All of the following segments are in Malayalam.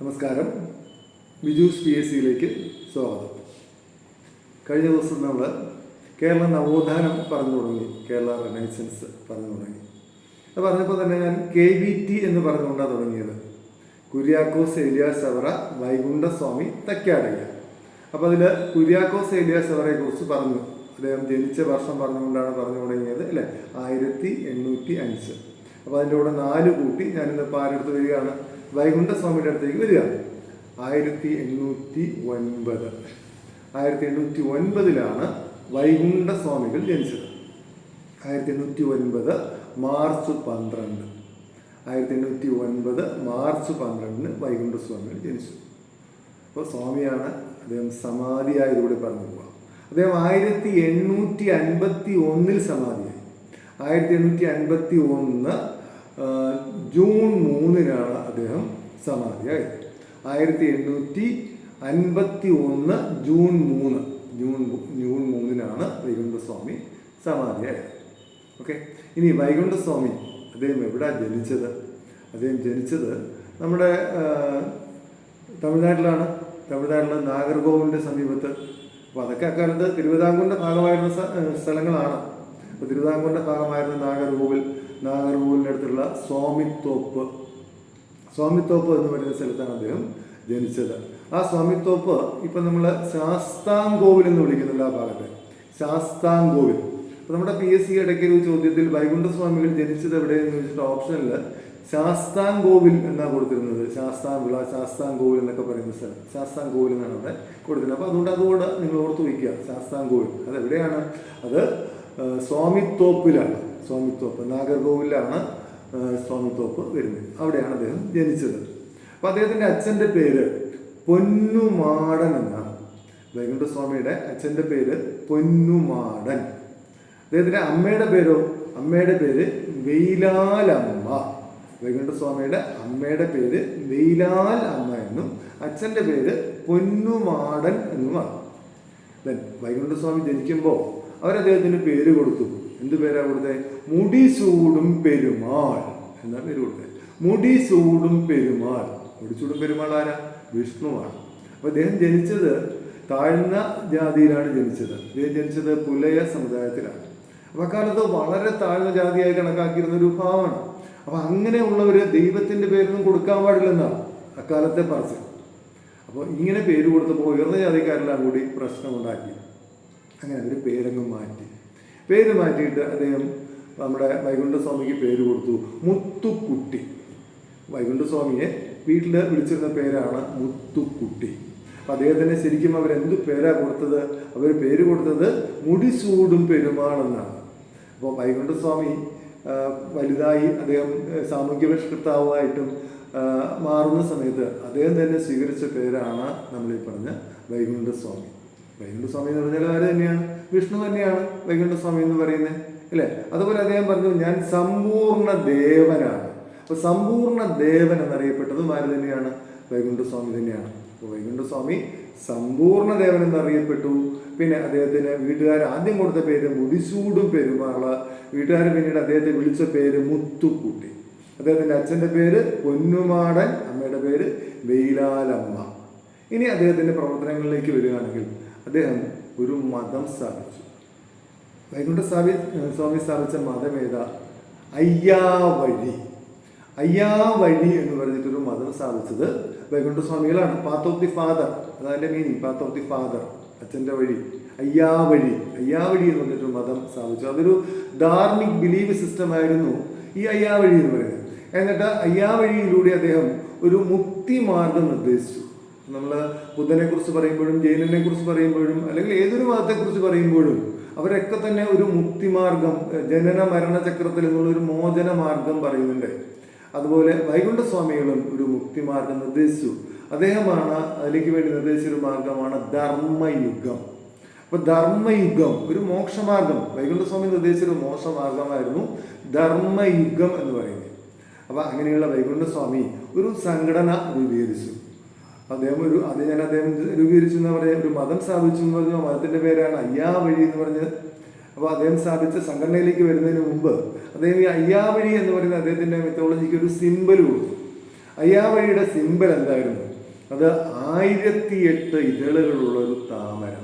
നമസ്കാരം. വിജൂസ് പി എസ് സിയിലേക്ക് സ്വാഗതം. കഴിഞ്ഞ ദിവസം നമ്മൾ കേരള നവോത്ഥാനം പറഞ്ഞു തുടങ്ങി. കേരള റിനൈസൻസ് പറഞ്ഞു തുടങ്ങി. അത് പറഞ്ഞപ്പോൾ തന്നെ ഞാൻ കെ വി ടി എന്ന് പറഞ്ഞുകൊണ്ടാണ് തുടങ്ങിയത്. കുര്യാക്കോസ് ഏലിയാസ് അവറ വൈകുണ്ഠസ്വാമി തക്കാടയ്യ അപ്പോൾ അതിൽ കുര്യാക്കോസ് ഏലിയാസ് അവറയെ കുറിച്ച് പറഞ്ഞു. അദ്ദേഹം ജനിച്ച വർഷം പറഞ്ഞുകൊണ്ടാണ് പറഞ്ഞു തുടങ്ങിയത് അല്ലേ? ആയിരത്തി എണ്ണൂറ്റി അഞ്ച്. അപ്പോൾ അതിന്റെ കൂടെ നാല് കൂട്ടി ഞാനിന്നിപ്പോൾ ആരെടുത്ത് വരികയാണ്? വൈകുണ്ഠസ്വാമിയുടെ അടുത്തേക്ക് വരിക. ആയിരത്തി എണ്ണൂറ്റി ഒൻപത് ആയിരത്തി എണ്ണൂറ്റി ഒൻപതിലാണ് വൈകുണ്ഠസ്വാമികൾ ജനിച്ചത്. ആയിരത്തി എണ്ണൂറ്റി ഒൻപത് മാർച്ച് പന്ത്രണ്ട്. ആയിരത്തി എണ്ണൂറ്റി ഒൻപത് മാർച്ച് പന്ത്രണ്ടിന് വൈകുണ്ഠസ്വാമികൾ ജനിച്ചു. അപ്പോൾ സ്വാമിയാണ് അദ്ദേഹം സമാധിയായതിലൂടെ പറഞ്ഞു പോകുക അദ്ദേഹം ആയിരത്തി എണ്ണൂറ്റി അൻപത്തി ഒന്നിൽ സമാധിയായി. ആയിരത്തി എണ്ണൂറ്റി അൻപത്തി ഒന്ന് ജൂൺ മൂന്നിനാണ് അദ്ദേഹം സമാധിയായത്. ആയിരത്തി എണ്ണൂറ്റി അൻപത്തി ഒന്ന് ജൂൺ മൂന്ന് ജൂൺ ജൂൺ മൂന്നിനാണ് വൈകുണ്ഠസ്വാമി സമാധിയായത്. ഓക്കെ ഇനി വൈകുണ്ഠസ്വാമി അദ്ദേഹം എവിടെ ജനിച്ചത്? അദ്ദേഹം ജനിച്ചത് നമ്മുടെ തമിഴ്നാട്ടിലാണ്. തമിഴ്നാട്ടിലെ നാഗർകോവിലിന്റെ സമീപത്ത്. അപ്പോൾ അതൊക്കെ അക്കാലത്ത് തിരുവിതാംകൂറിന്റെ ഭാഗമായിരുന്ന സ്ഥലങ്ങളാണ്. അപ്പോൾ തിരുവിതാംകൂറിന്റെ ഭാഗമായിരുന്ന നാഗർകോവിൽ നാഗർകോവിലിന്റെ അടുത്തുള്ള സ്വാമിത്തോപ്പ്. സ്വാമിത്തോപ്പ് എന്ന് പറയുന്ന സ്ഥലത്താണ് അദ്ദേഹം ജനിച്ചത്. ആ സ്വാമിത്തോപ്പ് ഇപ്പം നമ്മൾ ശാസ്താംകോവിൽ എന്ന് വിളിക്കുന്നുണ്ട് ആ ഭാഗത്തെ ശാസ്താംകോവിൽ. അപ്പോൾ നമ്മുടെ പി എസ് സി ഇടയ്ക്ക് ഒരു ചോദ്യത്തിൽ വൈകുണ്ഠസ്വാമികൾ ജനിച്ചത് എവിടെയെന്ന് ചോദിച്ചിട്ട് ഓപ്ഷനിൽ ശാസ്താംകോവിൽ എന്നാണ് കൊടുത്തിരുന്നത്. ശാസ്താംവിള ശാസ്താംകോവിൽ എന്നൊക്കെ പറയുന്ന സ്ഥലം. ശാസ്താംകോവിൽ എന്നാണ് അവിടെ കൊടുത്തിരുന്നത്. അപ്പോൾ അതുകൊണ്ട് അതുകൊണ്ട് നിങ്ങൾ ഓർത്ത് വയ്ക്കുക ശാസ്താംകോവിൽ. അത് എവിടെയാണ് അത് സ്വാമിത്തോപ്പിലാണ് സ്വാമിത്തോപ്പ് നാഗർകോവിലാണ് സ്വാമിത്തോപ്പ് വരുന്നത്. അവിടെയാണ് അദ്ദേഹം ജനിച്ചത്. അപ്പോൾ അദ്ദേഹത്തിന്റെ അച്ഛന്റെ പേര് പൊന്നുമാടൻ എന്നാണ്. വൈകുണ്ഠസ്വാമിയുടെ അച്ഛന്റെ പേര് പൊന്നുമാടൻ. അദ്ദേഹത്തിന്റെ അമ്മയുടെ പേരോ? അമ്മയുടെ പേര് വെയിലാലമ്മ. വൈകുണ്ഠസ്വാമിയുടെ അമ്മയുടെ പേര് വെയിലാൽ അമ്മ എന്നും അച്ഛന്റെ പേര് പൊന്നുമാടൻ എന്നുമാണ്. വൈകുണ്ഠസ്വാമി ജനിക്കുമ്പോൾ അവരദ്ദേഹത്തിന് പേര് കൊടുത്തു. എന്ത് പേരാ കൊടുത്തത് മുടി സൂടും പെരുമാൾ എന്നാ പേര് കൊടുത്തത് മുടി സൂടും പെരുമാൾ. മുടിച്ചൂടും പെരുമാൾ ആരാ? വിഷ്ണുവാണ്. അപ്പോൾ അദ്ദേഹം ജനിച്ചത് താഴ്ന്ന ജാതിയിലാണ് ജനിച്ചത്. അദ്ദേഹം ജനിച്ചത് പുലയ സമുദായത്തിലാണ്. അപ്പൊ അക്കാലത്ത് വളരെ താഴ്ന്ന ജാതിയായി കണക്കാക്കിയിരുന്ന ഒരു ഭാവമാണ് അപ്പോൾ അങ്ങനെയുള്ളവർ ദൈവത്തിന്റെ പേരൊന്നും കൊടുക്കാൻ പാടില്ലെന്നാണ് അക്കാലത്തെ പറച്ചിൽ. അപ്പോൾ ഇങ്ങനെ പേര് കൊടുത്തപ്പോൾ ഉയർന്ന ജാതിക്കാരെല്ലാം കൂടി പ്രശ്നമുണ്ടാക്കി. അങ്ങനെ അവർ പേരങ്ങ് മാറ്റി. പേര് മാറ്റിയിട്ട് അദ്ദേഹം നമ്മുടെ വൈകുണ്ഠസ്വാമിക്ക് പേര് കൊടുത്തു. മുത്തുക്കുട്ടി. വൈകുണ്ഠസ്വാമിയെ വീട്ടിൽ വിളിച്ചിരുന്ന പേരാണ് മുത്തുക്കുട്ടി. അപ്പം അദ്ദേഹത്തിന് ശരിക്കും അവരെന്ത് പേരാ കൊടുത്തത്? അവർ പേര് കൊടുത്തത് മുടിസൂടും പെരുമാണെന്നാണ് അപ്പോൾ വൈകുണ്ഠസ്വാമി വലുതായി അദ്ദേഹം സാമൂഹ്യപരിഷ്കർത്താവായിട്ടും സാമൂഹ്യ മാറുന്ന സമയത്ത് അദ്ദേഹം തന്നെ സ്വീകരിച്ച പേരാണ് നമ്മൾ ഈ പറഞ്ഞ വൈകുണ്ഠസ്വാമി. വൈകുണ്ഠസ്വാമി എന്ന് പറഞ്ഞാൽ ആര് തന്നെയാണ്? വിഷ്ണു തന്നെയാണ് വൈകുണ്ഠസ്വാമി എന്ന് പറയുന്നത് അല്ലേ? അതുപോലെ അദ്ദേഹം പറഞ്ഞു ഞാൻ സമ്പൂർണ ദേവനാണ്. അപ്പോൾ സമ്പൂർണ ദേവൻ എന്നറിയപ്പെട്ടതും ആര് തന്നെയാണ്? വൈകുണ്ഠസ്വാമി തന്നെയാണ്. അപ്പോൾ വൈകുണ്ഠസ്വാമി സമ്പൂർണ ദേവൻ എന്നറിയപ്പെട്ടു. പിന്നെ അദ്ദേഹത്തിന് വീട്ടുകാർ ആദ്യം കൊടുത്ത പേര് മുടിസൂടും പെരുമാൾ വീട്ടുകാർ പിന്നീട് അദ്ദേഹത്തെ വിളിച്ച പേര് മുത്തുക്കുട്ടി. അദ്ദേഹത്തിന്റെ അച്ഛന്റെ പേര് പൊന്നുമാടൻ അമ്മയുടെ പേര് വെയിലാലമ്മ. ഇനി അദ്ദേഹത്തിന്റെ പ്രവർത്തനങ്ങളിലേക്ക് വരികയാണെങ്കിൽ അദ്ദേഹം ഒരു മതം സ്ഥാപിച്ചു. വൈകുണ്ഠ സ്വാമി സ്വാമി സ്ഥാപിച്ച മതം ഏതാ? അയ്യാവഴി അയ്യാവഴി എന്ന് പറഞ്ഞിട്ടൊരു മതം സ്ഥാപിച്ചത് വൈകുണ്ഠ സ്വാമികളാണ്. Path of the father അതതിന്റെ meaning path of the father അച്ഛന്റെ വഴി. അയ്യാവഴി അയ്യാവഴി എന്ന് പറഞ്ഞിട്ടൊരു മതം സ്ഥാപിച്ചു. അതൊരു ധാർമ്മിക് ബിലീവ് സിസ്റ്റം ആയിരുന്നു ഈ അയ്യാവഴി എന്ന് പറയുന്നത്. എന്നിട്ട് അയ്യാവഴിയിലൂടെ അദ്ദേഹം ഒരു മുക്തി മാർഗം നിർദ്ദേശിച്ചു. നമ്മൾ ബുദ്ധനെ കുറിച്ച് പറയുമ്പോഴും ജയിലിനെ കുറിച്ച് പറയുമ്പോഴും അല്ലെങ്കിൽ ഏതൊരു മതത്തെക്കുറിച്ച് പറയുമ്പോഴും അവരൊക്കെ തന്നെ ഒരു മുക്തിമാർഗം ജനന മരണ ചക്രത്തിൽ നിന്നുള്ള ഒരു മോചന മാർഗം പറയുന്നുണ്ട്. അതുപോലെ വൈകുണ്ഠ സ്വാമികളും ഒരു മുക്തിമാർഗം നിർദ്ദേശിച്ചു. അദ്ദേഹമാണ് അതിലേക്ക് വേണ്ടി നിർദ്ദേശിച്ചൊരു മാർഗമാണ് ധർമ്മയുഗം. അപ്പൊ ധർമ്മയുഗം ഒരു മോക്ഷമാർഗം. വൈകുണ്ഠ സ്വാമി വൈകുണ്ഠസ്വാമി നിർദ്ദേശിച്ചൊരു മോക്ഷമാർഗമായിരുന്നു ധർമ്മയുഗം എന്ന് പറയുന്നത്. അപ്പൊ അങ്ങനെയുള്ള വൈകുണ്ഠസ്വാമി ഒരു സംഘടന രൂപീകരിച്ചു. അദ്ദേഹം ഒരു അത് ഞാൻ അദ്ദേഹം രൂപീകരിച്ചു എന്ന് പറഞ്ഞ ഒരു മതം സ്ഥാപിച്ചു എന്ന് പറഞ്ഞ മതത്തിന്റെ പേരാണ് അയ്യാ വഴി എന്ന് പറഞ്ഞത് അപ്പോൾ അദ്ദേഹം സ്ഥാപിച്ച സംഘടനയിലേക്ക് വരുന്നതിന് മുമ്പ് അദ്ദേഹം ഈ അയ്യാ വഴി എന്ന് പറയുന്ന അദ്ദേഹത്തിന്റെ മെത്തോളജിക്ക് ഒരു സിമ്പൽ കൊടുത്തു. അയ്യാ വഴിയുടെ സിമ്പൽ എന്തായിരുന്നു? അത് ആയിരത്തി എട്ട് ഇതളുകളുള്ള ഒരു താമര.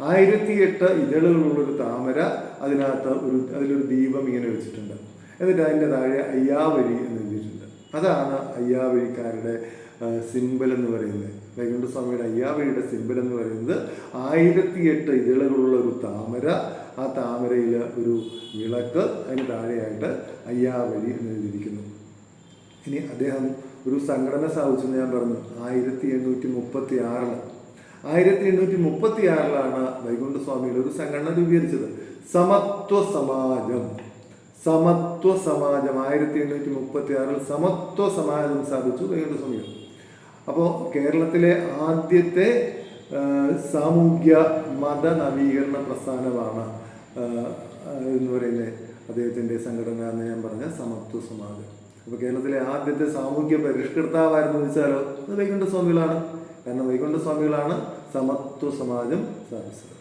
ആയിരത്തി എട്ട് ഇതളുകളുള്ള ഒരു താമര അതിനകത്ത് ഒരു അതിലൊരു ദീപം ഇങ്ങനെ വെച്ചിട്ടുണ്ട്. എന്നിട്ട് അതിന്റെ താഴെ അയ്യാവഴി എന്ന് എഴുതിയിട്ടുണ്ട്. അതാണ് അയ്യാവഴിക്കാരുടെ സിമ്പിൾ എന്ന് പറയുന്നത്. വൈകുണ്ഠ സ്വാമിയുടെ അയ്യാവഴിയുടെ സിമ്പൽ എന്ന് പറയുന്നത് ആയിരത്തി എട്ട് ഇതളുകളുള്ള ഒരു താമര. ആ താമരയിൽ ഒരു വിളക്ക് അതിന് താഴെയായിട്ട് അയ്യാവഴി എന്ന് എഴുതിയിരിക്കുന്നു. ഇനി അദ്ദേഹം ഒരു സംഘടന സ്ഥാപിച്ചെന്ന് ഞാൻ പറഞ്ഞു. ആയിരത്തി എണ്ണൂറ്റി മുപ്പത്തി ആറിൽ ആയിരത്തി എണ്ണൂറ്റി മുപ്പത്തി ആറിലാണ് വൈകുണ്ഠ സ്വാമിയുടെ ഒരു സംഘടന രൂപീകരിച്ചത്. സമത്വ സമാജം. സമത്വ സമാജം. ആയിരത്തി എണ്ണൂറ്റി മുപ്പത്തി ആറിൽ സമത്വ സമാജം സ്ഥാപിച്ചു വൈകുണ്ഠ സ്വാമികൾ അപ്പോൾ കേരളത്തിലെ ആദ്യത്തെ സാമൂഹ്യ മത നവീകരണ പ്രസ്ഥാനമാണ് എന്ന് പറയുന്നത് അദ്ദേഹത്തിന്റെ സംഘടന എന്ന് ഞാൻ പറഞ്ഞ സമത്വ സമാജം. അപ്പോൾ കേരളത്തിലെ ആദ്യത്തെ സാമൂഹ്യ പരിഷ്കർത്താവായിരുന്നു വെച്ചാലോ അത് വൈകുണ്ഠ സ്വാമികളാണ് കാരണം വൈകുണ്ഠ സ്വാമികളാണ് സമത്വ സമാജം സ്ഥാപിച്ചത്.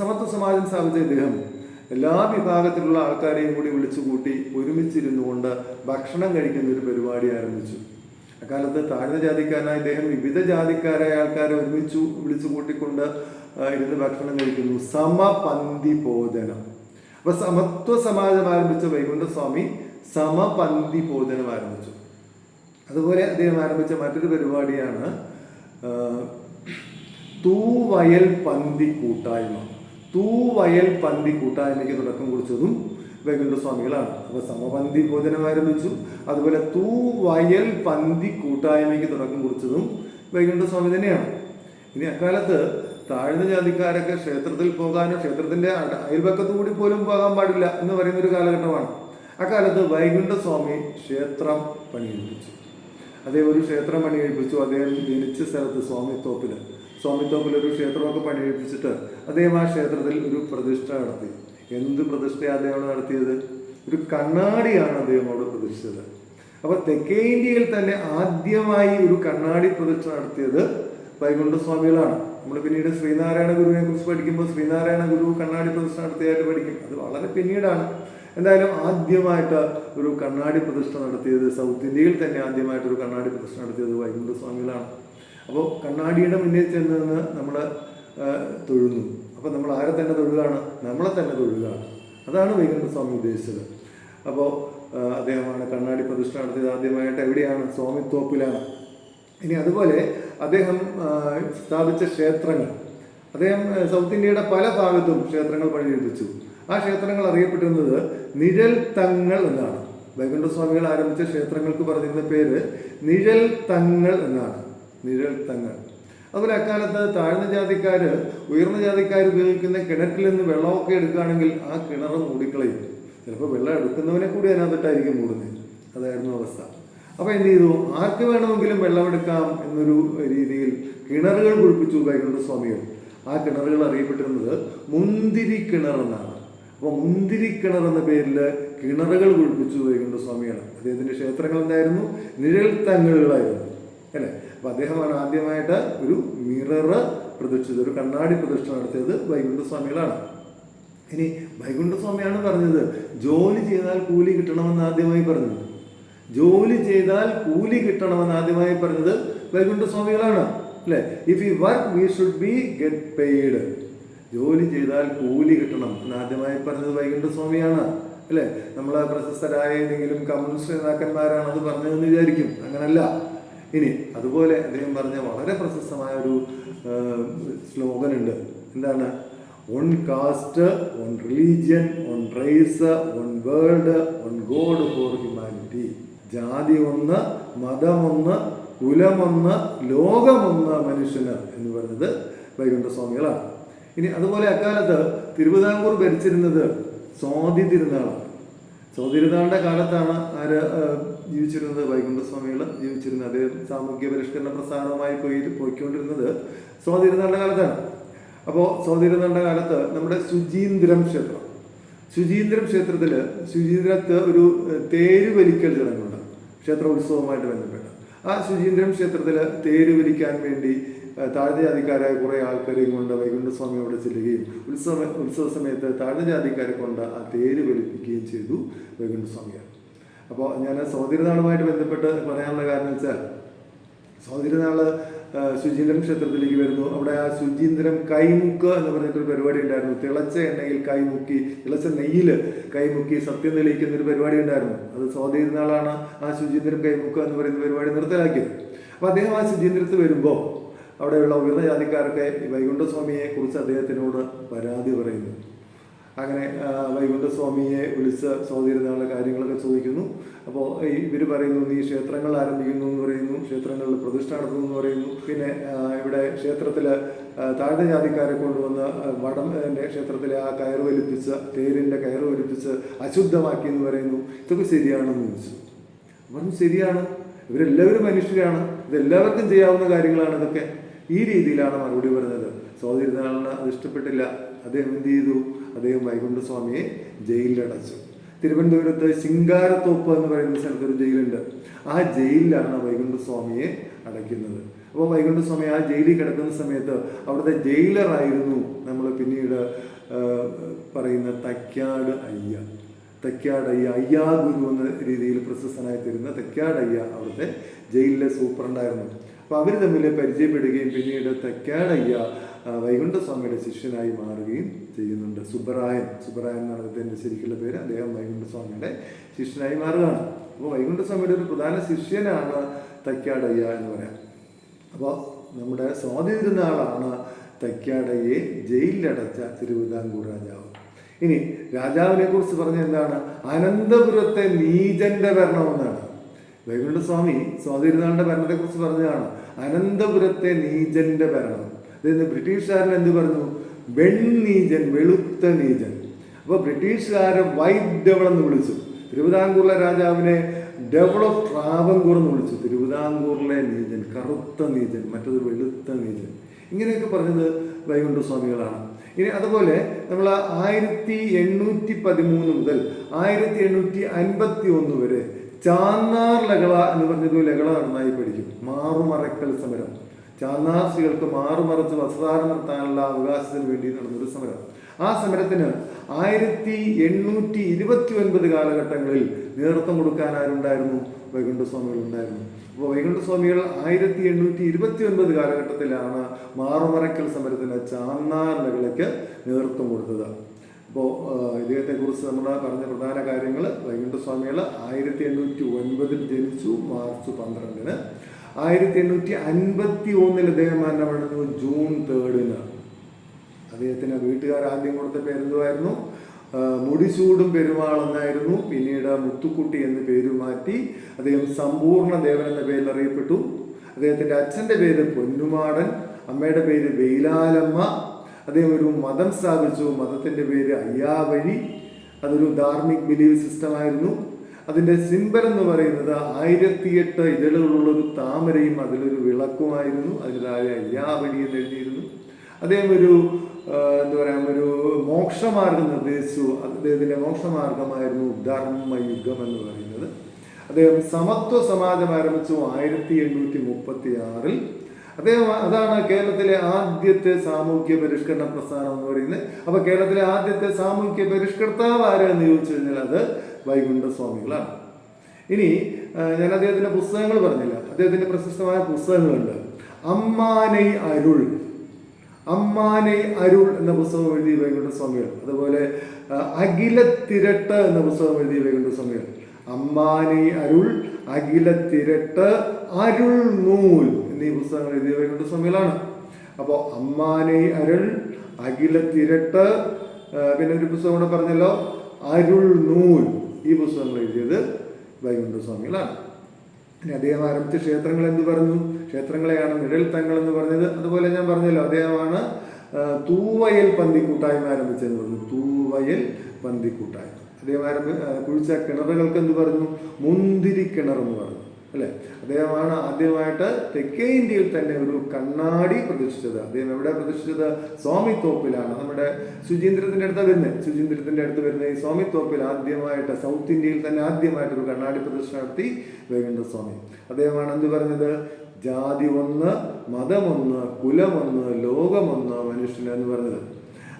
സമത്വ സമാജം സ്ഥാപിച്ച ഇദ്ദേഹം എല്ലാ വിഭാഗത്തിലുള്ള ആൾക്കാരെയും കൂടി വിളിച്ചു കൂട്ടി ഒരുമിച്ചിരുന്നു കൊണ്ട് ഭക്ഷണം കഴിക്കുന്ന ഒരു പരിപാടി ആരംഭിച്ചു. അക്കാലത്ത് താഴ്ന്ന ജാതിക്കാരനായ ഇദ്ദേഹം വിവിധ ജാതിക്കാരായ ആൾക്കാരെ ഒരുമിച്ച് വിളിച്ചു കൂട്ടിക്കൊണ്ട് ഇരുന്ന് ഭക്ഷണം കഴിക്കുന്നു. സമപന്തി ഭോജനം അപ്പൊ സമത്വ സമാജം ആരംഭിച്ച വൈകുണ്ഠസ്വാമി സമപന്തി ഭോജനം ആരംഭിച്ചു. അതുപോലെ അദ്ദേഹം ആരംഭിച്ച മറ്റൊരു പരിപാടിയാണ് തൂവയൽ പന്തി കൂട്ടായ്മ തൂവയൽ പന്തി കൂട്ടായ്മയ്ക്ക് തുടക്കം കുറിച്ചതും വൈകുണ്ഠ സ്വാമികളാണ് അപ്പൊ സമപന്തി ഭോജനം ആരംഭിച്ചു. അതുപോലെ തൂ വയൽ പന്തി കൂട്ടായ്മയ്ക്ക് തുടക്കം കുറിച്ചതും വൈകുണ്ഠ സ്വാമി തന്നെയാണ്. ഇനി അക്കാലത്ത് താഴ്ന്ന ജാതിക്കാരൊക്കെ ക്ഷേത്രത്തിൽ പോകാനും ക്ഷേത്രത്തിന്റെ അയൽപക്കത്തു കൂടി പോലും പോകാൻ പാടില്ല എന്ന് പറയുന്ന ഒരു കാലഘട്ടമാണ്. അക്കാലത്ത് വൈകുണ്ഠ സ്വാമി ക്ഷേത്രം പണിയെടുപ്പിച്ചു. അദ്ദേഹം ഒരു ക്ഷേത്രം പണിയെടുപ്പിച്ചു. അദ്ദേഹം ജനിച്ച സ്ഥലത്ത് സ്വാമിത്തോപ്പിൽ സ്വാമിത്തോപ്പിൽ ഒരു ക്ഷേത്രമൊക്കെ പണിയെടുപ്പിച്ചിട്ട് അദ്ദേഹം ആ ക്ഷേത്രത്തിൽ ഒരു പ്രതിഷ്ഠ നടത്തി. എന്ത് പ്രതിഷ്ഠയാണ് അദ്ദേഹം നടത്തിയത്? ഒരു കണ്ണാടിയാണ് അദ്ദേഹം അവിടെ പ്രതിഷ്ഠിച്ചത്. അപ്പൊ തെക്കേ ഇന്ത്യയിൽ തന്നെ ആദ്യമായി ഒരു കണ്ണാടി പ്രതിഷ്ഠ നടത്തിയത് വൈകുണ്ഠ സ്വാമികളാണ്. നമ്മൾ പിന്നീട് ശ്രീനാരായണ ഗുരുവിനെ കുറിച്ച് പഠിക്കുമ്പോൾ ശ്രീനാരായണ ഗുരു കണ്ണാടി പ്രതിഷ്ഠ നടത്തിയായിട്ട് പഠിക്കും. അത് വളരെ പിന്നീടാണ്. എന്തായാലും ആദ്യമായിട്ട് ഒരു കണ്ണാടി പ്രതിഷ്ഠ നടത്തിയത് സൗത്ത് ഇന്ത്യയിൽ തന്നെ ആദ്യമായിട്ട് ഒരു കണ്ണാടി പ്രതിഷ്ഠ നടത്തിയത് വൈകുണ്ഠ സ്വാമികളാണ്. അപ്പോൾ കണ്ണാടിയുടെ മുന്നിൽ ചെന്ന് നമ്മൾ തൊഴുന്നു. അപ്പോൾ നമ്മൾ ആരെ തന്നെ തൊഴുകയാണ് നമ്മളെ തന്നെ തൊഴുകയാണ് അതാണ് വൈകുന്നേര സ്വാമി ഉദ്ദേശിച്ചത്. അപ്പോൾ അദ്ദേഹമാണ് കണ്ണാടി പ്രതിഷ്ഠ നടത്തിയത് ആദ്യമായിട്ട് എവിടെയാണ്? സ്വാമിത്തോപ്പിലാണ് ഇനി അതുപോലെ അദ്ദേഹം സ്ഥാപിച്ച ക്ഷേത്രങ്ങൾ. അദ്ദേഹം സൗത്ത് ഇന്ത്യയുടെ പല ഭാഗത്തും ക്ഷേത്രങ്ങൾ പണിയെടുപ്പിച്ചു ആ ക്ഷേത്രങ്ങൾ അറിയപ്പെട്ടിരുന്നത് നിഴൽ തങ്ങൾ എന്നാണ്. വൈകുണ്ഠ സ്വാമികൾ ആരംഭിച്ച ക്ഷേത്രങ്ങൾക്ക് പറഞ്ഞിരുന്ന പേര് നിഴൽ തങ്ങൾ എന്നാണ്. നിഴൽ തങ്ങൾ. അതുപോലെ അക്കാലത്ത് താഴ്ന്ന ജാതിക്കാർ ഉയർന്ന ജാതിക്കാർ ഉപയോഗിക്കുന്ന കിണറ്റിൽ നിന്ന് വെള്ളമൊക്കെ എടുക്കുകയാണെങ്കിൽ ആ കിണർ മൂടിക്കളയും. ചിലപ്പോൾ വെള്ളം എടുക്കുന്നവനെ കൂടി അതിനകത്തിട്ടായിരിക്കും മൂടുന്നത്. അതായിരുന്നു അവസ്ഥ. അപ്പോൾ എന്ത് ചെയ്തു? ആർക്ക് വേണമെങ്കിലും വെള്ളമെടുക്കാം എന്നൊരു രീതിയിൽ കിണറുകൾ കുഴിപ്പിച്ചു വൈകുണ്ഠ സ്വാമികൾ. ആ കിണറുകൾ അറിയപ്പെട്ടിരുന്നത് മുന്തിരി കിണർ എന്നാണ്. അപ്പോൾ മുന്തിരി കിണർ എന്ന പേരിൽ കിണറുകൾ കുഴിപ്പിച്ചു വൈകുണ്ഠ സ്വാമിയാണ്. അദ്ദേഹത്തിന്റെ ക്ഷേത്രങ്ങൾ എന്തായിരുന്നു? നിഴൽ തങ്ങളുകളായിരുന്നു അല്ലേ? അപ്പൊ അദ്ദേഹമാണ് ആദ്യമായിട്ട് ഒരു മിറർ പ്രതിഷ്ഠിച്ചത് ഒരു കണ്ണാടി പ്രതിഷ്ഠ നടത്തിയത് വൈകുണ്ഠ സ്വാമികളാണ് ഇനി വൈകുണ്ഠ സ്വാമിയാണ് പറഞ്ഞത് ജോലി ചെയ്താൽ കൂലി കിട്ടണമെന്ന് ആദ്യമായി പറഞ്ഞത്. ജോലി ചെയ്താൽ കൂലി കിട്ടണമെന്ന് ആദ്യമായി പറഞ്ഞത് വൈകുണ്ഠ സ്വാമികളാണ് അല്ലെ? If you work we should be get paid ജോലി ചെയ്താൽ കൂലി കിട്ടണം എന്ന് ആദ്യമായി പറഞ്ഞത് വൈകുണ്ഠ സ്വാമിയാണ് അല്ലെ? നമ്മളെ പ്രശസ്തരായ ഏതെങ്കിലും കമ്മ്യൂണിസ്റ്റ് നേതാക്കന്മാരാണ് അത് പറഞ്ഞതെന്ന് വിചാരിക്കും. അങ്ങനല്ല. ഇനി അതുപോലെ അദ്ദേഹം പറഞ്ഞ വളരെ പ്രശസ്തമായ ഒരു സ്ലോഗൻ ഉണ്ട് എന്താണ്? One caste one religion one race one world one God for humanity ജാതി ഒന്ന് മതമൊന്ന് കുലമൊന്ന് ലോകമൊന്ന് മനുഷ്യന് എന്ന് പറഞ്ഞത് വൈകുണ്ഠ സ്വാമികളാണ് ഇനി അതുപോലെ അക്കാലത്ത് തിരുവിതാംകൂർ ഭരിച്ചിരുന്നത് സ്വാതി തിരുനാളാണ്. സ്വാതി തിരുനാളിന്റെ കാലത്താണ് ആര് ജീവിച്ചിരുന്നത് വൈകുണ്ഠ സ്വാമികൾ ജീവിച്ചിരുന്നത് അദ്ദേഹം സാമൂഹ്യ പരിഷ്കരണ പ്രസ്ഥാനവുമായി പോയി പോയിക്കൊണ്ടിരുന്നത് സ്വാതിരുന്നാളുടെ കാലത്താണ്. അപ്പോൾ സ്വാതിരുന്നാളുടെ കാലത്ത് നമ്മുടെ ശുചീന്ദ്രം ക്ഷേത്രം. ശുചീന്ദ്രം ക്ഷേത്രത്തിൽ ശുചീന്ദ്രത്ത് ഒരു തേര് വലിക്കൽ ചടങ്ങുണ്ട്. ക്ഷേത്ര ഉത്സവവുമായിട്ട് ബന്ധപ്പെട്ട്. ആ ശുചീന്ദ്രം ക്ഷേത്രത്തിൽ തേര് വലിക്കാൻ വേണ്ടി താഴ്ന്ന ജാതിക്കാരായ കുറേ ആൾക്കാരെയും കൊണ്ട് വൈകുണ്ഠ സ്വാമി അവിടെ ചെല്ലുകയും ഉത്സവ ഉത്സവ സമയത്ത് താഴ്ന്ന ജാതിക്കാരെ കൊണ്ട് ആ തേര് വലിപ്പിക്കുകയും ചെയ്തു വൈകുണ്ഠ സ്വാമിയാണ് അപ്പോൾ ഞാൻ സൗദിരനാളുമായിട്ട് ബന്ധപ്പെട്ട് പറയാനുള്ള കാരണം വെച്ചാൽ സൗതിരനാൾ ശുചീന്ദ്രം ക്ഷേത്രത്തിലേക്ക് വരുന്നു. അവിടെ ആ ശുചീന്ദ്രം കൈമുക്ക് എന്ന് പറഞ്ഞിട്ടൊരു പരിപാടി ഉണ്ടായിരുന്നു. തിളച്ച എണ്ണയിൽ കൈമുക്കി തിളച്ച നെയ്യിൽ കൈമുക്കി സത്യം തെളിയിക്കുന്ന ഒരു പരിപാടി ഉണ്ടായിരുന്നു. അത് സ്വാധീനാളാണ് ആ ശുചീന്ദ്രം കൈമുക്ക് എന്ന് പറയുന്ന പരിപാടി നിർത്തലാക്കിയത്. അപ്പോൾ അദ്ദേഹം ആ ശുചീന്ദ്രത്ത് വരുമ്പോൾ അവിടെയുള്ള ഉയർന്ന ജാതിക്കാരൊക്കെ വൈകുണ്ഠസ്വാമിയെ കുറിച്ച് അദ്ദേഹത്തിനോട് പരാതി പറയുന്നു. അങ്ങനെ വൈകുണ്ഠസ്വാമിയെ വിളിച്ച് സ്വാധീനത്തിനുള്ള കാര്യങ്ങളൊക്കെ ചോദിക്കുന്നു. അപ്പോൾ ഇവർ പറയുന്നു നീ ക്ഷേത്രങ്ങൾ ആരംഭിക്കുന്നു എന്ന് പറയുന്നു ക്ഷേത്രങ്ങളിൽ പ്രതിഷ്ഠ നടത്തുന്നു എന്ന് പറയുന്നു. പിന്നെ ഇവിടെ ക്ഷേത്രത്തിൽ താഴ്ന്ന ജാതിക്കാരെ കൊണ്ടുവന്ന് വടം ക്ഷേത്രത്തിലെ ആ കയറ് വലിപ്പിച്ച് തേരിന്റെ കയറ് വലിപ്പിച്ച് അശുദ്ധമാക്കി എന്ന് പറയുന്നു. ഇതൊക്കെ ശരിയാണെന്ന് ചോദിച്ചു. പറഞ്ഞു ശരിയാണ്. ഇവരെല്ലാവരും മനുഷ്യരാണ്. ഇതെല്ലാവർക്കും ചെയ്യാവുന്ന കാര്യങ്ങളാണ് ഇതൊക്കെ. ഈ രീതിയിലാണ് മറുപടി പറഞ്ഞത്. സ്വാതിരുന്നാളിന് അത് ഇഷ്ടപ്പെട്ടില്ല. അദ്ദേഹം എന്ത് ചെയ്തു? അദ്ദേഹം വൈകുണ്ഠസ്വാമിയെ ജയിലിലടച്ചു. തിരുവനന്തപുരത്ത് ശിങ്കാരത്തോപ്പ് എന്ന് പറയുന്ന സ്ഥലത്തൊരു ജയിലുണ്ട്. ആ ജയിലിലാണ് വൈകുണ്ഠസ്വാമിയെ അടയ്ക്കുന്നത്. അപ്പോൾ വൈകുണ്ഠസ്വാമി ആ ജയിലിൽ കിടക്കുന്ന സമയത്ത് അവിടുത്തെ ജയിലറായിരുന്നു നമ്മൾ പിന്നീട് പറയുന്ന തക്കാട് അയ്യ. തെക്കാടയ്യ അയ്യാ ഗുരു എന്ന രീതിയിൽ പ്രശസ്തനായി തീരുന്ന തെക്കാടയ്യ അവിടുത്തെ ജയിലിലെ സൂപ്രണ്ടായിരുന്നു. അപ്പോൾ അവർ തമ്മിൽ പരിചയപ്പെടുകയും പിന്നീട് തെക്കാടയ്യ വൈകുണ്ഠസ്വാമിയുടെ ശിഷ്യനായി മാറുകയും ചെയ്യുന്നുണ്ട്. സുബ്രായൻ സുബ്രായൻ എന്നാണ് അദ്ദേഹത്തിന്റെ ശരിക്കുള്ള പേര്. അദ്ദേഹം വൈകുണ്ഠസ്വാമിയുടെ ശിഷ്യനായി മാറുകയാണ്. അപ്പോൾ വൈകുണ്ഠസ്വാമിയുടെ ഒരു പ്രധാന ശിഷ്യനാണ് തയ്ക്കാടയ്യ എന്ന് പറയാം. അപ്പോൾ നമ്മുടെ സ്വാതിരുന്ന ആളാണ് തൈക്കാടയെ ജയിലിലടച്ച തിരുവിതാംകൂർ രാജാവ്. ഇനി രാജാവിനെ കുറിച്ച് പറഞ്ഞ എന്താണ്? അനന്തപുരത്തെ നീചന്റെ ഭരണം എന്നാണ്. വൈകുണ്ഠസ്വാമി ഭരണത്തെ കുറിച്ച് പറഞ്ഞതാണ്. അനന്തപുരത്തെ നീചന്റെ ഭരണം. അതായത് ബ്രിട്ടീഷുകാരൻ എന്ത് പറഞ്ഞു? വെണ്ണീജൻ വെളുത്ത നീജൻ. അപ്പോൾ ബ്രിട്ടീഷുകാരെ വൈറ്റ് ഡെവൾ എന്ന് വിളിച്ചു. തിരുവിതാംകൂറിലെ രാജാവിനെ ഡെവൾ ഓഫ് ട്രാവൻകൂർ എന്ന് വിളിച്ചു. തിരുവിതാംകൂറിലെ നീജൻ കറുത്ത നീജൻ മറ്റത് വെളുത്ത നീജൻ. ഇങ്ങനെയൊക്കെ പറഞ്ഞത് വൈകുണ്ഠസ്വാമികളാണ്. ഇനി അതുപോലെ നമ്മൾ ആയിരത്തി എണ്ണൂറ്റി പതിമൂന്ന് മുതൽ ആയിരത്തി എണ്ണൂറ്റി അൻപത്തി ഒന്ന് വരെ ചാന്നാർ ലഹള എന്ന് പറഞ്ഞൊരു ലഹള നന്നായി പഠിക്കും. മാറുമറക്കൽ സമരം. ചാന്നാർ സ്ത്രീകൾക്ക് മാറുമറച്ച് വസ്ത്രധാരണം നടത്താനുള്ള അവകാശത്തിന് വേണ്ടി നടന്നൊരു സമരം. ആ സമരത്തിന് ആയിരത്തി എണ്ണൂറ്റി ഇരുപത്തി ഒൻപത് കാലഘട്ടങ്ങളിൽ നേതൃത്വം കൊടുക്കാൻ ആരുണ്ടായിരുന്നു? വൈകുണ്ഠസ്വാമികൾ ഉണ്ടായിരുന്നു. അപ്പോൾ വൈകുണ്ഠസ്വാമികൾ ആയിരത്തി എണ്ണൂറ്റി ഇരുപത്തി ഒൻപത് കാലഘട്ടത്തിലാണ് മാറുമറയ്ക്കൽ സമരത്തിന് ചാന്നാർ ലഹളയ്ക്ക് നേതൃത്വം കൊടുത്തത്. അപ്പോൾ ഇദ്ദേഹത്തെക്കുറിച്ച് നമ്മൾ പറഞ്ഞ പ്രധാന കാര്യങ്ങൾ വൈകുണ്ഠസ്വാമികൾ ആയിരത്തി എണ്ണൂറ്റി ഒൻപതിൽ ജനിച്ചു മാർച്ച് പന്ത്രണ്ടിന് ആയിരത്തി എണ്ണൂറ്റി അൻപത്തി ഒന്നിൽ അദ്ദേഹം മരണപ്പെടുന്നു ജൂൺ തേർഡിന്. അദ്ദേഹത്തിന് വീട്ടുകാർ ആദ്യം കൊടുത്ത പേരെന്തുമായിരുന്നു മുടിസൂടും പെരുമാളെന്നായിരുന്നു പിന്നീട് മുത്തുക്കുട്ടി എന്ന് പേര് മാറ്റി അദ്ദേഹം സമ്പൂർണ ദേവൻ എന്ന പേരിൽ അറിയപ്പെട്ടു. അദ്ദേഹത്തിന്റെ അച്ഛന്റെ പേര് പൊന്നുമാടൻ അമ്മയുടെ പേര് വെയിലാലമ്മ അദ്ദേഹം ഒരു മതം സ്ഥാപിച്ചു. മതത്തിന്റെ പേര് അയ്യാവഴി. അതൊരു ധാർമ്മിക് ബിലീവ് സിസ്റ്റമായിരുന്നു അതിന്റെ സിംബൽ എന്ന് പറയുന്നത് ആയിരത്തിയെട്ട് ഇതളുകളുള്ള ഒരു താമരയും അതിലൊരു വിളക്കുമായിരുന്നു. അതിന് താഴെ അയ്യാവഴി എന്ന് എഴുതിയിരുന്നു. അദ്ദേഹം ഒരു എന്താ പറയുക ഒരു മോക്ഷമാർഗം നിർദ്ദേശിച്ചു. അദ്ദേഹത്തിന്റെ മോക്ഷമാർഗമായിരുന്നു ധർമ്മയുഗം എന്ന് പറയുന്നത്. അദ്ദേഹം സമത്വ സമാജം ആരംഭിച്ചു ആയിരത്തി എണ്ണൂറ്റി മുപ്പത്തി ആറിൽ അദ്ദേഹം അതാണ് കേരളത്തിലെ ആദ്യത്തെ സാമൂഹ്യ പരിഷ്കരണ പ്രസ്ഥാനം എന്ന് പറയുന്നത്. അപ്പൊ കേരളത്തിലെ ആദ്യത്തെ സാമൂഹ്യ പരിഷ്കർത്താവ് ആരെന്ന് ചോദിച്ചു കഴിഞ്ഞാൽ അത് വൈകുണ്ഠ സ്വാമികളാണ് ഇനി ഞാൻ അദ്ദേഹത്തിന്റെ പുസ്തകങ്ങൾ പറഞ്ഞില്ല. അദ്ദേഹത്തിന്റെ പ്രശസ്തമായ പുസ്തകങ്ങളുണ്ട്. അമ്മാനൈ അരുൾ. അമ്മാനെ അരുൾ എന്ന പുസ്തകം എഴുതി വൈകുണ്ഠ സ്വാമികൾ അതുപോലെ അഖില തിരട്ട് എന്ന പുസ്തകം എഴുതി വൈകുണ്ഠ സ്വാമികൾ അമ്മാനെ അരുൾ അഖിലത്തിരട്ട് അരുൾ നൂൽ എന്നീ പുസ്തകങ്ങൾ എഴുതിയ വൈകുണ്ഠ സ്വാമികളാണ് അപ്പോൾ അമ്മാനെ അരുൾ അഖിലത്തിരട്ട് തിരട്ട് പിന്നെ ഒരു പുസ്തകം കൂടെ പറഞ്ഞല്ലോ അരുൾ നൂൽ. ഈ പുസ്തകങ്ങൾ എഴുതിയത് വൈകുണ്ഠ സ്വാമികളാണ്. ഇനി അദ്ദേഹം ആരംഭിച്ച ക്ഷേത്രങ്ങൾ എന്ത് പറഞ്ഞു? ക്ഷേത്രങ്ങളെയാണ് നിഴൽ തങ്ങൾ എന്ന് പറഞ്ഞത്. അതുപോലെ ഞാൻ പറഞ്ഞല്ലോ അദ്ദേഹമാണ് തൂവയൽ പന്തി കൂട്ടായ്മ ആരംഭിച്ചതെന്ന് പറഞ്ഞു. തൂവയൽ പന്തി കൂട്ടായ്മ അദ്ദേഹം ആരംഭി കുഴിച്ച കിണറുകൾക്ക് എന്ത് പറഞ്ഞു? മുന്തിരി കിണർ എന്ന് പറഞ്ഞു. അല്ലേ? അദ്ദേഹമാണ് ആദ്യമായിട്ട് തെക്കേ ഇന്ത്യയിൽ തന്നെ ഒരു കണ്ണാടി പ്രതിഷ്ഠിച്ചത്. അദ്ദേഹം എവിടെ പ്രതിഷ്ഠിച്ചത്? സ്വാമിത്തോപ്പിലാണ്. നമ്മുടെ ശുചീന്ദ്രത്തിന്റെ അടുത്ത് വരുന്നത് ശുചീന്ദ്രത്തിന്റെ അടുത്ത് വരുന്ന ഈ സ്വാമിത്തോപ്പിൽ ആദ്യമായിട്ട് സൗത്ത് ഇന്ത്യയിൽ തന്നെ ആദ്യമായിട്ട് ഒരു കണ്ണാടി പ്രതിഷ്ഠ നടത്തി വേഗേന്ദ്ര സ്വാമി. അദ്ദേഹമാണ് എന്ത് പറഞ്ഞത്? ജാതി ഒന്ന് മതമൊന്ന് കുലമൊന്ന് ലോകമൊന്ന് മനുഷ്യൻ എന്ന് പറഞ്ഞത്.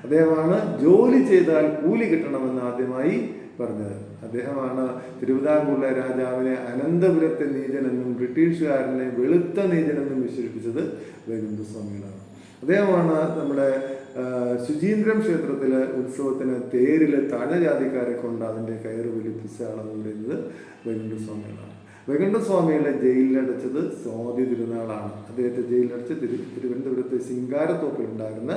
അദ്ദേഹമാണ് ജോലി ചെയ്താൽ കൂലി കിട്ടണമെന്ന് ആദ്യമായി പറഞ്ഞത്. അദ്ദേഹമാണ് തിരുവിതാംകൂറിലെ രാജാവിനെ അനന്തപുരത്തെ നീചനെന്നും ബ്രിട്ടീഷുകാരനെ വെളുത്ത നീചനെന്നും വിശേഷിപ്പിച്ചത് വൈകുണ്ഠ സ്വാമികളാണ് അദ്ദേഹമാണ് നമ്മുടെ ശുചീന്ദ്രം ക്ഷേത്രത്തിലെ ഉത്സവത്തിന് തേരിലെ താഴജാതിക്കാരെ കൊണ്ട് അതിന്റെ കയറ് വലിപ്പിച്ച ആളെന്ന് പറയുന്നത് വൈകുണ്ഠ സ്വാമികളാണ് വൈകുണ്ഠ സ്വാമികളെ ജയിലിലടച്ചത് സ്വാതി തിരുനാളാണ്. അദ്ദേഹത്തെ ജയിലിലടച്ച് തിരു തിരുവനന്തപുരത്തെ ശിങ്കാരത്തോപ്പിലുണ്ടായിരുന്ന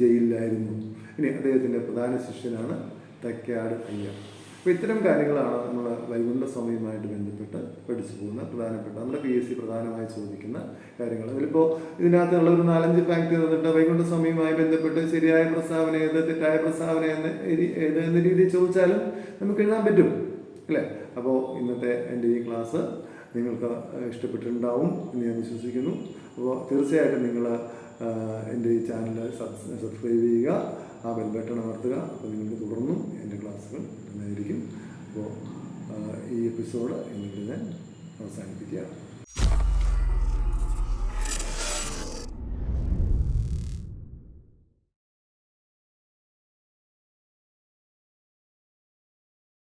ജയിലിലായിരുന്നു. ഇനി അദ്ദേഹത്തിന്റെ പ്രധാന ശിഷ്യനാണ് തക്കാട് അയ്യർ. അപ്പോൾ ഇത്തരം കാര്യങ്ങളാണ് നമ്മൾ വൈകുണ്ഠ സ്വാമിയുമായിട്ട് ബന്ധപ്പെട്ട് പഠിച്ചു പോകുന്ന പ്രധാനപ്പെട്ട നമ്മുടെ പി എസ് സി പ്രധാനമായി ചോദിക്കുന്ന കാര്യങ്ങൾ. അതിലിപ്പോൾ ഇതിനകത്തുള്ള ഒരു നാലഞ്ച് ഫാക്ട് തന്നിട്ട് വൈകുണ്ഠ സ്വാമിയുമായി ബന്ധപ്പെട്ട് ശരിയായ പ്രസ്താവന ഏത് തെറ്റായ പ്രസ്താവന എന്ന് ഏത് എന്ന രീതിയിൽ ചോദിച്ചാലും നമുക്ക് എഴുതാൻ പറ്റും അല്ലേ? അപ്പോൾ ഇന്നത്തെ എന്റെ ഈ ക്ലാസ് നിങ്ങൾക്ക് ഇഷ്ടപ്പെട്ടിട്ടുണ്ടാവും എന്ന് ഞാൻ വിശ്വസിക്കുന്നു. അപ്പോൾ തീർച്ചയായിട്ടും നിങ്ങൾ എന്റെ ഈ ചാനൽ സബ്സ്ക്രൈബ് ചെയ്യുക ആ ബെൽ ബട്ടൺ അമർത്തുക അപ്പോൾ നിങ്ങൾക്ക് തുടർന്നും എന്റെ ക്ലാസ്സുകൾ കിട്ടുന്നതായിരിക്കും അപ്പോൾ ഈ എപ്പിസോഡ് എന്നിട്ട് ഞാൻ അവസാനിപ്പിക്കുകയാണ്